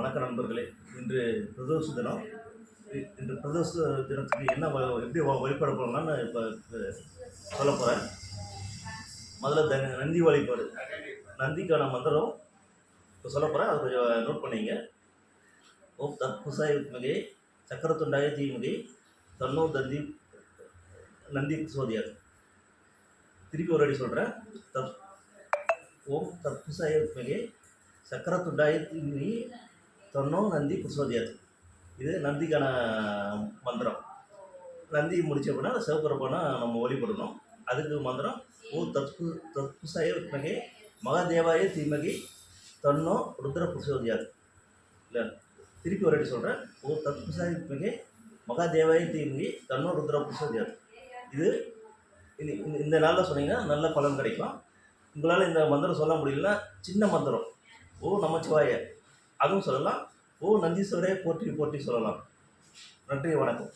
வணக்க நண்பர்களே இன்று பிரதோஷ தினம். இன்று பிரதோஷ தினத்துக்கு என்ன வ- எப்படி வழிபாடு போகலாம்னு இப்போ சொல்ல போகிறேன் முதல்ல த நந்தி வழிபாடு. நந்திக்கான மந்திரம் இப்போ சொல்ல போகிறேன் அதை கொஞ்சம் நோட் பண்ணிங்க. ஓம் தத்புசாய் மிகை சக்கரத்துண்டாய தீமிகை தன்னோ தந்தி நந்தி சோதியார். திருப்பி ஒரு அடி சொல்கிறேன் தத் ஓம் தத்புசாய் மிகை சக்கரத்துண்டாய தீமிகை தொன்னோ நந்தி புஷ்பதியாது இது நந்திக்கான மந்திரம். நந்தி முடிச்ச அப்படின்னா சிவபெருமானை நம்ம ஒளிபடணும் அதுக்கு மந்திரம் ஓ தத்பு தத்புசாய வித்மகே மகாதேவாய தீமகி தன்னோ ருத்ர புஷ்பதியாது இல்லை திருப்பி ஒரு சொல்கிறேன் ஓ தத்புசாய வித்மகே மகாதேவாய தீமகி தன்னோ ருத்ர புஷ்பதியாது இது இந்த- இந்த நாளில் சொன்னீங்கன்னா நல்ல பலன் கிடைக்கும். உங்களால் இந்த மந்திரம் சொல்ல முடியலன்னா சின்ன மந்திரம். ஓ நமச்சிவாய. அதுவும் சொல்லலாம். ஓ நந்தீஸ்வரே போற்றி போற்றி சொல்லலாம். நன்றி வணக்கம்.